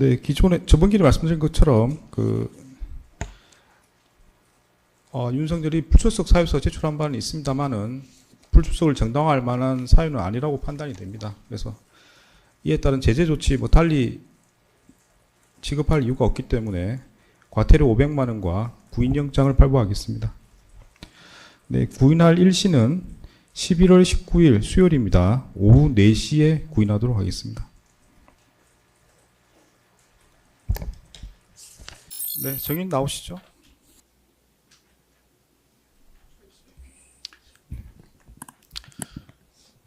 네, 기존에 저번 기회에 말씀드린 것처럼 그 어, 윤석열이 불출석 사유서 제출한 바는 있습니다만은 불출석을 정당화할 만한 사유는 아니라고 판단이 됩니다. 그래서 이에 따른 제재 조치 뭐 달리 지급할 이유가 없기 때문에 과태료 500만 원과 구인영장을 발부하겠습니다. 네, 구인할 일시는 11월 19일 수요일입니다. 오후 4시에 구인하도록 하겠습니다. 네, 정인 나오시죠.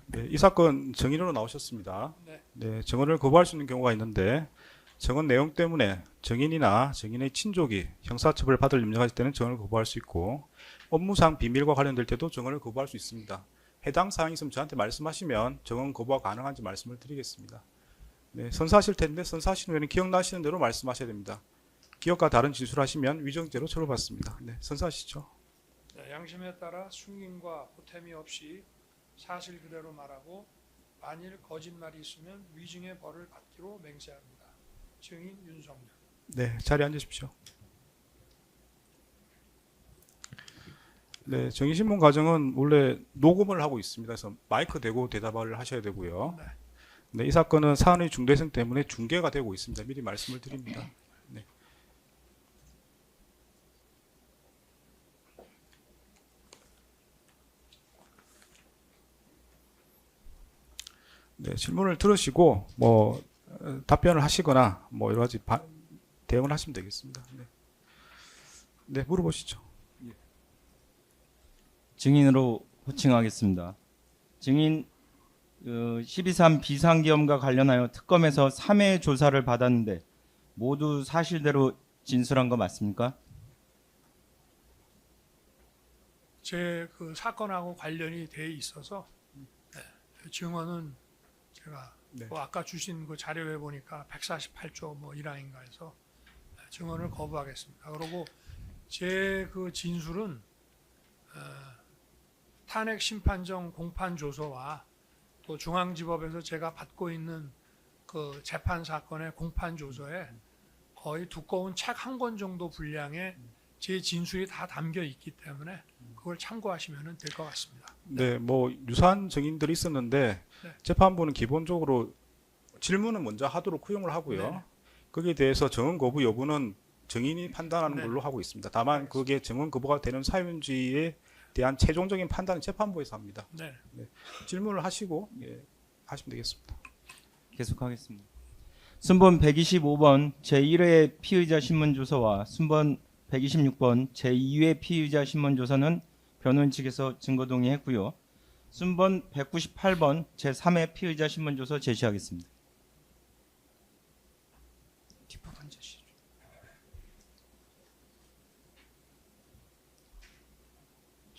네, 이 사건 정인으로 나오셨습니다. 네. 정언을 거부할 수 있는 경우가 있는데 정언 내용 때문에 정인이나 정인의 친족이 형사처벌 받을 염려가 있을 때는 정언을 거부할 수 있고 업무상 비밀과 관련될 때도 정언을 거부할 수 있습니다. 해당 사항이 있으면 저한테 말씀하시면 정언 거부가 가능한지 말씀을 드리겠습니다. 네, 선사하실 텐데 선사하시는 후에는 기억나시는 대로 말씀하셔야 됩니다. 기억과 다른 진술하시면 위정죄로 처벌받습니다. 네, 선사하시죠. 네, 양심에 따라 숨김과 보탬이 없이 사실 그대로 말하고 만일 거짓말이 있으면 위증의 벌을 받기로 맹세합니다. 증인 윤석열. 네, 자리에 앉으십시오. 네, 정의신문 과정은 원래 녹음을 하고 있습니다. 그래서 마이크 대고 대답을 하셔야 되고요. 네. 네, 이 사건은 사안의 중대성 때문에 중계가 되고 있습니다. 미리 말씀을 드립니다. 네. 네, 질문을 들으시고 뭐 어, 답변을 하시거나 뭐 여러 가지 바- 대응을 하시면 되겠습니다. 네, 네 물어보시죠. 증인으로 호칭하겠습니다. 증인 그12.3 비상계엄과 관련하여 특검에서 3회 조사를 받았는데 모두 사실대로 진술한 거 맞습니까? 제 그 사건하고 관련이 돼 있어서 네, 증언은 제가 네. 뭐 아까 주신 그 자료에 보니까 148조 뭐 1항인가 해서 네, 증언을 거부하겠습니다. 그리고 제 그 진술은 어, 탄핵 심판정 공판 조서와 또 중앙지법에서 제가 받고 있는 그 재판 사건의 공판 조서에 거의 두꺼운 책 한 권 정도 분량의 제 진술이 다 담겨 있기 때문에 그걸 참고하시면 될 것 같습니다. 네, 뭐 유사한 증인들이 있었는데 네. 재판부는 기본적으로 질문은 먼저 하도록 허용을 하고요. 네. 거기에 대해서 정언 거부 여부는 증인이 판단하는 네. 걸로 하고 있습니다. 다만 그게 정언 거부가 되는 사유인지에 대한 최종적인 판단은 재판부에서 합니다. 네. 질문을 하시고 예, 하시면 되겠습니다. 계속하겠습니다. 순번 125번 제1회 피의자 신문 조서와 순번 126번 제2회 피의자 신문 조서는 변호인 측에서 증거 동의했고요. 순번 198번 제3회 피의자 신문 조서 제시하겠습니다.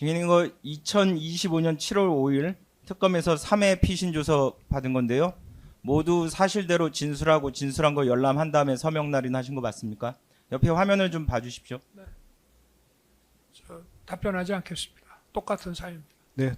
증인인 거 2025년 7월 5일 특검에서 3회 피신 조서 받은 건데요. 모두 사실대로 진술하고 진술한 거 열람한 다음에 서명 날인 하신 거 맞습니까? 옆에 화면을 좀 봐주십시오. 저 답변하지 않겠습니다. 똑같은 사유입니다.